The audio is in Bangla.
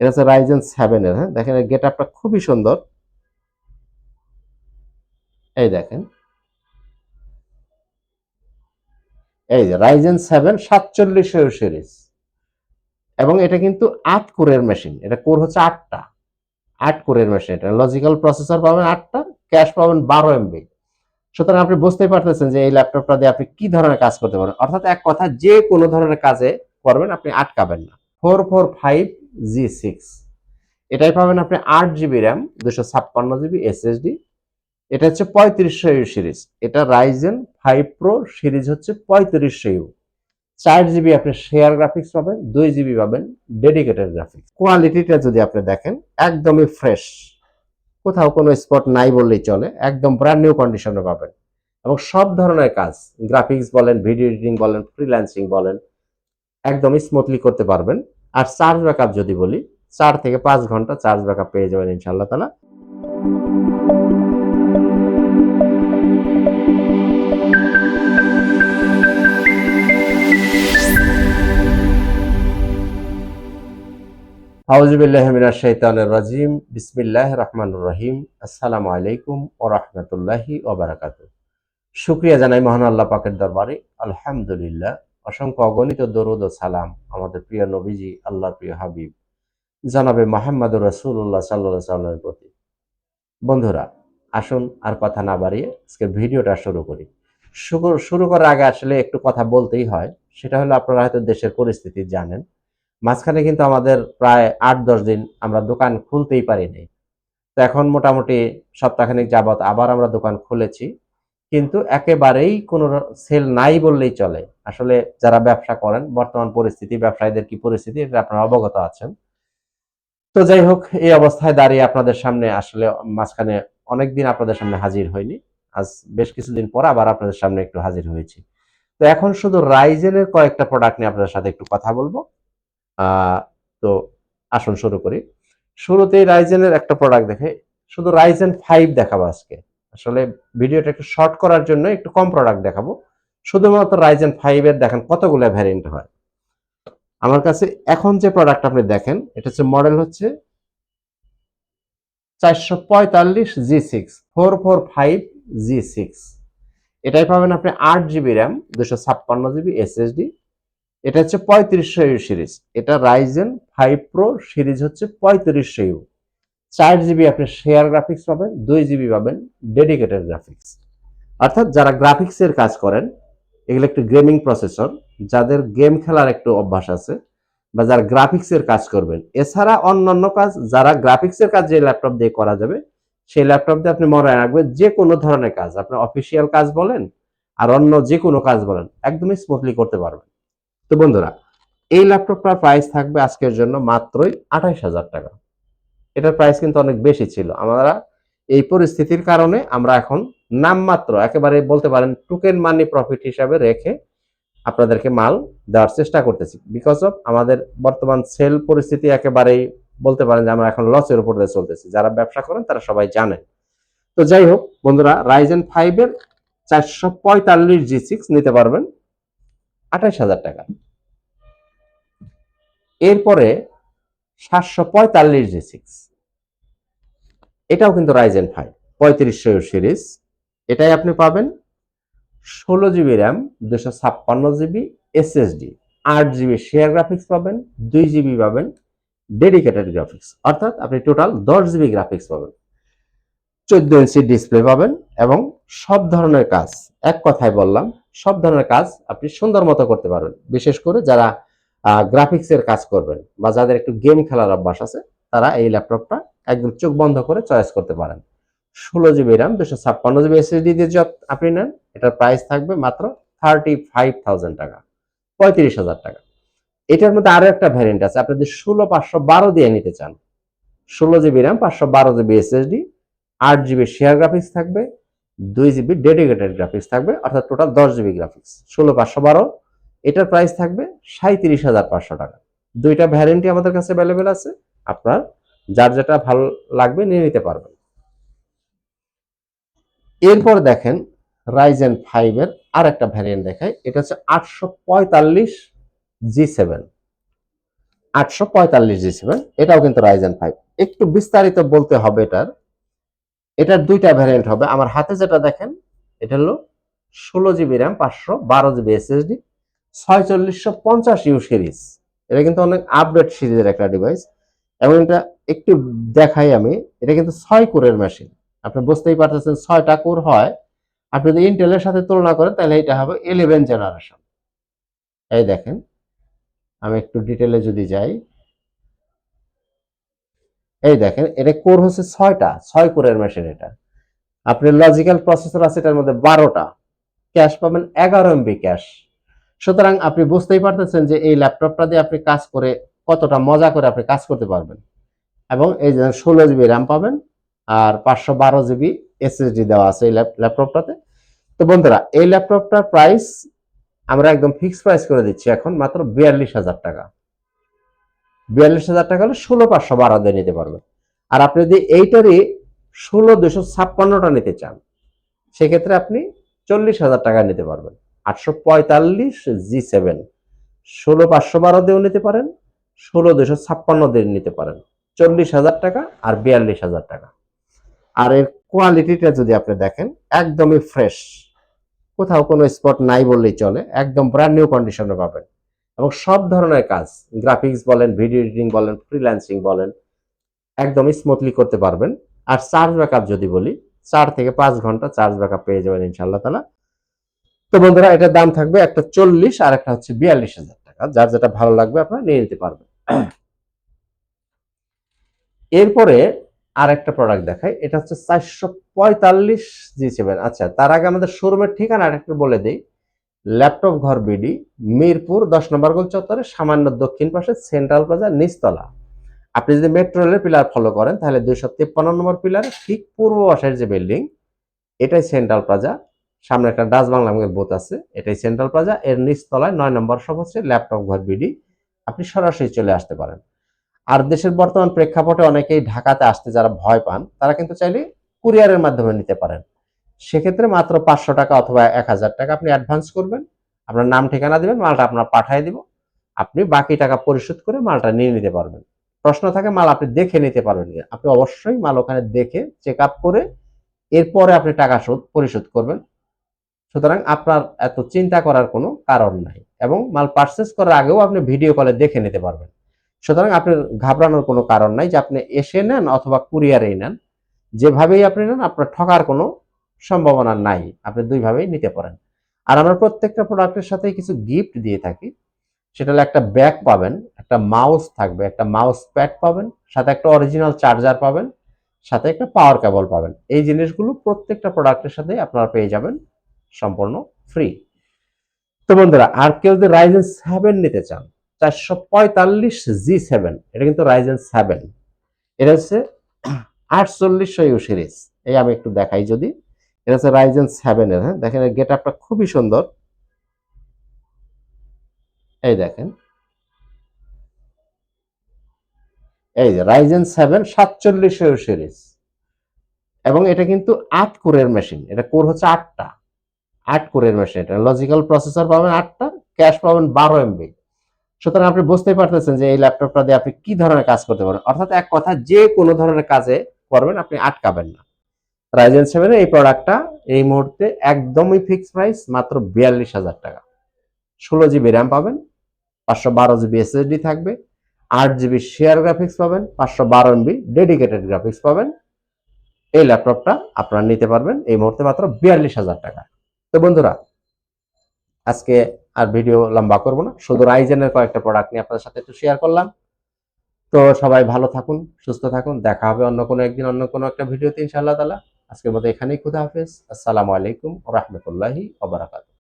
এটা হচ্ছে রাইজেন সেভেনের হ্যাঁ? দেখেন গেট আপটা খুবই সুন্দর। এই দেখেন। এই যে রাইজেন সেভেন সাতচল্লিশ সিরিজ এবং এটা কিন্তু আট কোরের মেশিন এটা কোর হচ্ছে আটটা। আট কোরের মেশিন এটা লজিক্যাল প্রসেসর পাবেন আটটা ক্যাশ পাবেন বারো এমবি সুতরাং আপনি বুঝতেই পারতেছেন যে এই ল্যাপটপটা দিয়ে আপনি কি ধরনের কাজ করতে পারেন। অর্থাৎ এক কথা, যে কোনো ধরনের কাজে করবেন, আপনি আটকাবেন না। Four four five G six এটাই পাবেন আপনি আট জিবি র্যাম দুশো ছাপ্পান্ন জিবি এসএসডি এটা হচ্ছে পঁয়ত্রিশশো ইউ সিরিজ। এটা রাইজেন ফাইভ প্রো সিরিজ হচ্ছে পঁয়ত্রিশশো ইউ। চার জিবি আপনি শেয়ার গ্রাফিক্স পাবেন, দুই জিবি পাবেন ডেডিকেটেড গ্রাফিক্স কোয়ালিটিটা যদি আপনি দেখেন, একদমই ফ্রেশ কোথাও কোনো স্পট নাই বললেই চলে, একদম ব্র্যান্ড নিউ কন্ডিশনে পাবেন। এবং সব ধরনের কাজ গ্রাফিক্স বলেন ভিডিও এডিটিং বলেন ফ্রিল্যান্সিং বলেন, একদমই স্মুথলি করতে পারবেন। আর চার্জ ব্যাকআপ যদি বলি, চার থেকে পাঁচ ঘণ্টা চার্জ ব্যাকআপ পেয়ে যাবেন ইনশাল্লাহ তালা। আউজুবিল্লাহ মিনাশ শাইতানির রাজিম। বিসমিল্লাহির রহমানির রহিম। আসসালামু আলাইকুম ওয়া রাহমাতুল্লাহি ওয়া বারাকাতুহু। শুকরিয়া জানাই মহান আল্লাহ পাকের দরবারে। আলহামদুলিল্লাহ। অসংখ্য অগণিত দরুদ ও সালাম আমাদের প্রিয় নবীজি, আল্লাহর প্রিয় হাবিব, জানাবে মাহমুদুর রাসূলুল্লাহ সাল্লাল্লাহু সাল্লামের প্রতি। বন্ধুরা, আসুন আর কথা না বাড়িয়ে আজকে ভিডিওটা শুরু করি। শুরু করার আগে আসলে একটু কথা বলতেই হয়, সেটা হলো আপনারা হয়তো দেশের পরিস্থিতি জানেন। মাঝখানে কিন্তু আমাদের প্রায় আট, দশ দিন আমরা দোকান খুলতেই পারিনি। তো এখন মোটামুটি সপ্তাহখানিক যাবত আবার আমরা দোকান খুলেছি। কিন্তু একেবারেই কোনো সেল নাই বললেই চলে। আসলে যারা ব্যবসা করেন, বর্তমান পরিস্থিতি, ব্যবসায়ীদের কি পরিস্থিতি, এটা আপনারা অবগত আছেন। তো যাই হোক, এই অবস্থায় দাঁড়িয়ে আপনাদের সামনে আসলে মাঝখানে অনেকদিন আপনাদের সামনে হাজির হয়নি আজ বেশ কিছুদিন পর আবার আপনাদের সামনে একটু হাজির হয়েছি। তো এখন শুধু রাইজেনের কয়েকটা প্রোডাক্ট নিয়ে আপনাদের সাথে একটু কথা বলব। তো আসুন শুরু করি। শুরুতেই রাইজেনের একটা প্রোডাক্ট দেখে, শুধু রাইজেন ফাইভ দেখাবো আজকে। আসলে ভিডিওটা একটু শর্ট করার জন্য একটু কম প্রোডাক্ট দেখাবো। শুধুমাত্র রাইজেন ফাইভ এর দেখেন কতগুলো ভ্যারিয়েন্ট হয়। আমার কাছে এখন যে প্রোডাক্ট আপনি দেখেন, এটা হচ্ছে মডেল হচ্ছে চারশো পঁয়তাল্লিশ G six four four five G six এটাই পাবেন আপনি আট জিবি র্যাম দুশো ছাপ্পান্ন জিবি এসএসডি এটা হচ্ছে পঁয়ত্রিশশো ইউ সিরিজ এটা রাইজেন ফাইভ প্রো সিরিজ হচ্ছে পঁয়ত্রিশশো ইউ চার জিবি আপনি শেয়ার গ্রাফিক্স পাবেন, দুই জিবি পাবেন ডেডিকেটেড গ্রাফিক্স অর্থাৎ যারা গ্রাফিক্সের কাজ করেন, এগুলো একটু গেমিং প্রসেসর যাদের গেম খেলার একটু অভ্যাস আছে বা যারা গ্রাফিক্সের কাজ করবেন, এছাড়া অন্যান্য কাজ, যারা গ্রাফিক্সের কাজ যে ল্যাপটপ দিয়ে করা যাবে, সেই ল্যাপটপ দিয়ে আপনি মনে রাখবেন যে কোনো ধরনের কাজ আপনার অফিসিয়াল কাজ বলেন আর অন্য যে কোনো কাজ বলেন, একদমই স্মুথলি করতে পারবেন। তো বন্ধুরা, এই ল্যাপটপটার প্রাইস থাকবে আজকের জন্য মাত্রই আঠাইশ হাজার টাকা। এটার প্রাইস কিন্তু অনেক বেশি ছিল। আমরা এই পরিস্থিতির কারণে আমরা এখন নামমাত্র একেবারে বলতে পারেন টুকেন মানি প্রফিট হিসাবে রেখে আপনাদেরকে মাল দেওয়ার চেষ্টা করতেছি। বিকজ অফ আমাদের বর্তমান সেল পরিস্থিতি একেবারেই বলতে পারেন যে আমরা এখন লসের উপর দিয়ে চলতেছি। যারা ব্যবসা করেন তারা সবাই জানেন। তো যাই হোক, বন্ধুরা রাইজেন ফাইভের চারশো পঁয়তাল্লিশ জি সিক্স নিতে পারবেন আঠাইশ হাজার টাকা। এরপরে সাতশো পঁয়তাল্লিশ জি সিক্স এটাও কিন্তু রাইজেন ফাইভ পঁয়ত্রিশশো সিরিজ এটাই আপনি পাবেন। ষোলো জিবি র্যাম দুশো ছাপ্পান্ন জিবি এসএসডি আট জিবি শেয়ার গ্রাফিক্স পাবেন, দুই জিবি পাবেন ডেডিকেটেড গ্রাফিক্স অর্থাৎ আপনি টোটাল দশ জিবি গ্রাফিক্স পাবেন। চোদ্দ ইঞ্চি ডিসপ্লে পাবেন এবং সব ধরনের কাজ, এক কথায় বললাম, সব ধরনের কাজ আপনি সুন্দর মতো করতে পারবেন। বিশেষ করে যারা গ্রাফিক্সের কাজ করবেন বা যাদের একটু গেম খেলার অভ্যাস আছে, তারা এই ল্যাপটপটা একদম চোখ বন্ধ করে চয়েস করতে পারেন। ষোলো জিবি র্যাম দুশো ছাপ্পান্ন জিবি এসএসডি দিয়ে আপনি নেন, এটার প্রাইস থাকবে মাত্র থার্টি ফাইভ থাউজেন্ড টাকা, পঁয়ত্রিশ হাজার টাকা। এটার মধ্যে আরও একটা ভ্যারিয়েন্ট আছে, আপনি যদি ষোলো, পাঁচশো বারো দিয়ে নিতে চান, ষোলো জিবি র্যাম পাঁচশো বারো জিবি এসএসডি আট জিবি শেয়ার গ্রাফিক্স থাকবে, দুই জিবি ডেডিকেটেড গ্রাফিক্স থাকবে, অর্থাৎ টোটাল দশ জিবি গ্রাফিক্স ষোলো, পাঁচশো বারো, এটার প্রাইস থাকবে সাঁত্রিশ হাজার পাঁচশো টাকা। দুইটা ভ্যারিয়েন্টই আমাদের কাছে অ্যাভেলেবেল আছে, আপনার যার যেটা ভালো লাগবে নিয়ে নিতে পারবেন। এরপর দেখেন রাইজেন ফাইভের আর একটা ভ্যারিয়েন্ট দেখায় এটা হচ্ছে আটশো পঁয়তাল্লিশ জি সেভেন আটশো পঁয়তাল্লিশ জি সেভেন এটাও কিন্তু রাইজেন ফাইভ একটু বিস্তারিত বলতে হবে এটার। এটার দুইটা ভ্যারিয়েন্ট হবে। আমার হাতে যেটা দেখেন, এটা হলো ষোলো জিবি র্যাম পাঁচশো বারো জিবি এসএসডি ছয়চল্লিশশো পঞ্চাশ ইউ সিরিজ এটা কিন্তু অনেক আপডেট সিরিজের একটা ডিভাইস এবং এটা একটু দেখাই আমি, এটা কিন্তু ছয় কোরের মেশিন আপনি বুঝতেই পারতেছেন ছয়টা কোর হয়। আপনি যদি ইন্টেলের সাথে তুলনা করেন, তাহলে এটা হবে ইলেভেন জেনারেশন এই দেখেন, আমি একটু ডিটেলে যদি যাই। এই দেখেন, এটা কোর হচ্ছে ছয়টা, ছয় কোরের মেশিন এটা। আপনি লজিক্যাল প্রসেসর আছে, এটার মধ্যে বারোটা। ক্যাশ পাবেন এগারো এমবি ক্যাশ সুতরাং আপনি বুঝতেই পারতেছেন যে এই ল্যাপটপটা দিয়ে আপনি কাজ করে কতটা মজা করে আপনি কাজ করতে পারবেন। এবং এই যে ষোলো জিবি র্যাম পাবেন আর পাঁচশো বারো জিবি এসএসডি দেওয়া আছে এই ল্যাপটপটাতে। তো বন্ধুরা, এই ল্যাপটপটার প্রাইস আমরা একদম ফিক্সড প্রাইস করে দিচ্ছি এখন মাত্র বিয়াল্লিশ হাজার টাকা। বিয়াল্লিশ হাজার টাকা হলে ষোলো পাঁচশো বারো দিয়ে নিতে পারবেন আর আপনি যদি এইটারই ষোলো দুশো ছাপ্পান্নটা নিতে চান, সেক্ষেত্রে আপনি চল্লিশ হাজার টাকা নিতে পারবেন। আটশো পঁয়তাল্লিশ জি সেভেন ষোলো পাঁচশো বারো দিয়েও নিতে পারেন ষোলো দুশো ছাপ্পান্ন দিয়ে নিতে পারেন। চল্লিশ হাজার টাকা আর বিয়াল্লিশ হাজার টাকা। আর এর কোয়ালিটিটা যদি আপনি দেখেন, একদমই ফ্রেশ। কোথাও কোনো স্পট নাই বললেই চলে, একদম ব্র্যান্ড নিউ কন্ডিশনে পাবেন। এবং সব ধরনের কাজ গ্রাফিক্স বলেন ভিডিও এডিটিং বলেন ফ্রিল্যান্সিং বলেন একদম স্মুথলি করতে পারবেন। আর চার্জ ব্যাকআপ যদি বলি, চার থেকে পাঁচ ঘণ্টা চার্জ ব্যাকআপ পেয়ে যাবেন ইনশাল্লাহ তালা তো বন্ধুরা, এটার দাম থাকবে একটা চল্লিশ আর একটা হচ্ছে বিয়াল্লিশ হাজার টাকা। যার যেটা ভালো লাগবে আপনারা নিয়ে নিতে পারবেন। এরপরে আর একটা প্রোডাক্ট দেখাই। এটা হচ্ছে চারশো পঁয়তাল্লিশ জি আচ্ছা তার আগে আমাদের শোরুমের ঠিকানা একটু বলে দিই। ল্যাপটপ ঘর বিডি মিরপুর, দশ নম্বর গোল চত্বরে, সামান্য দক্ষিণ পাশে সেন্ট্রাল প্লাজা নিচতলা। আপনি যদি মেট্রো রেলের পিলার ফলো করেন, তাহলে দুইশো তিপ্পান্ন নম্বর পিলার ঠিক পূর্ব পাশের যে বিল্ডিং এটাই সেন্ট্রাল প্লাজা সামনে একটা ডাচ বাংলা বোথ আছে, এটাই সেন্ট্রাল প্লাজা এর নিচতলায় নয় নম্বর সব হচ্ছে ল্যাপটপ ঘর বিডি আপনি সরাসরি চলে আসতে পারেন। আর দেশের বর্তমান প্রেক্ষাপটে অনেকেই ঢাকাতে আসতে যারা ভয় পান, তারা কিন্তু চাইলে কুরিয়ারের মাধ্যমে নিতে পারেন। সেক্ষেত্রে মাত্র পাঁচশো টাকা অথবা এক হাজার টাকা আপনি অ্যাডভান্স করবেন। আপনার নাম, ঠিকানা দিবেন, মালটা আপনার পাঠিয়ে দিব। আপনি বাকি টাকা পরিশোধ করে মালটা নিয়ে নিতে পারবেন। প্রশ্ন থাকে, মাল আপনি দেখে নিতে পারবেন। আপনি অবশ্যই মাল ওখানে দেখে চেক আপ করে এরপরে আপনি টাকা শোধ, পরিশোধ করবেন। সুতরাং আপনার এত চিন্তা করার কোনো কারণ নাই। এবং মাল পারচেস করার আগেও আপনি ভিডিও কলে দেখে নিতে পারবেন। সুতরাং আপনার ঘাবড়ানোর কোনো কারণ নাই যে আপনি এসে নেন অথবা কুরিয়ারেই নেন। যেভাবেই আপনি নেন, আপনার ঠকার কোনো সম্ভাবনা নাই। আপনি দুইভাবেই নিতে পারেন। আর আমরা প্রত্যেকটা প্রোডাক্টের সাথে কিছু গিফট দিয়ে থাকি। সেটা হলো একটা ব্যাগ পাবেন, একটা মাউস থাকবে, একটা মাউস প্যাড পাবেন, সাথে একটা অরিজিনাল চার্জার পাবেন, সাথে একটা পাওয়ার কেবল পাবেন। এই জিনিসগুলো প্রত্যেকটা প্রোডাক্টের সাথে আপনারা পেয়ে যাবেন, সম্পূর্ণ ফ্রি তো বন্ধুরা, আর কেউ যদি রাইজেন সেভেন নিতে চান, চারশো পঁয়তাল্লিশ জি সেভেন এটা কিন্তু রাইজেন সেভেন এটা হচ্ছে আটচল্লিশশো ইউ সিরিজ। এই আমি একটু দেখাই যদি। এটা হচ্ছে রাইজেন সেভেনের হ্যাঁ? দেখেন গেট আপটা খুবই সুন্দর। এই দেখেন। এই যে রাইজেন সেভেন সাতচল্লিশশো সিরিজ। এবং এটা কিন্তু আট কোরের মেশিন, এটা কোর হচ্ছে আটটা। আট কোরের মেশিন এটা। লজিক্যাল প্রসেসর পাবেন আটটা ক্যাশ পাবেন বারো এমবি সুতরাং আপনি বুঝতেই পারতেছেন যে এই ল্যাপটপটা দিয়ে আপনি কি ধরনের কাজ করতে পারেন। অর্থাৎ এক কথা, যে কোনো ধরনের কাজে করবেন, আপনি আটকাবেন না। রাইজেন সেভেনের এই প্রোডাক্টটা এই মুহূর্তে একদমই ফিক্স প্রাইস মাত্র বিয়াল্লিশ হাজার টাকা। ষোলো জিবি র্যাম পাবেন, পাঁচশো বারো জিবি এসএসডি থাকবে, আট জিবি শেয়ার গ্রাফিক্স পাবেন, পাঁচশো বারো এমবি ডেডিকেটেড গ্রাফিক্স পাবেন। এই ল্যাপটপটা আপনারা নিতে পারবেন এই মুহূর্তে মাত্র বিয়াল্লিশ হাজার টাকা। তো বন্ধুরা, আজকে আর ভিডিও লম্বা করব না। শুধু রাইজেনের কয়েকটা প্রোডাক্ট নিয়ে আপনাদের সাথে একটু শেয়ার করলাম। তো সবাই ভালো থাকুন, সুস্থ থাকুন। দেখা হবে অন্য কোনো একদিন, অন্য কোনো একটা ভিডিওতে ইনশাআল্লাহ তালা আজকের মতো এখানেই খুদা হাফেজ। আসসালামু আলাইকুম রহমতুল্লাহি ওবরাকাত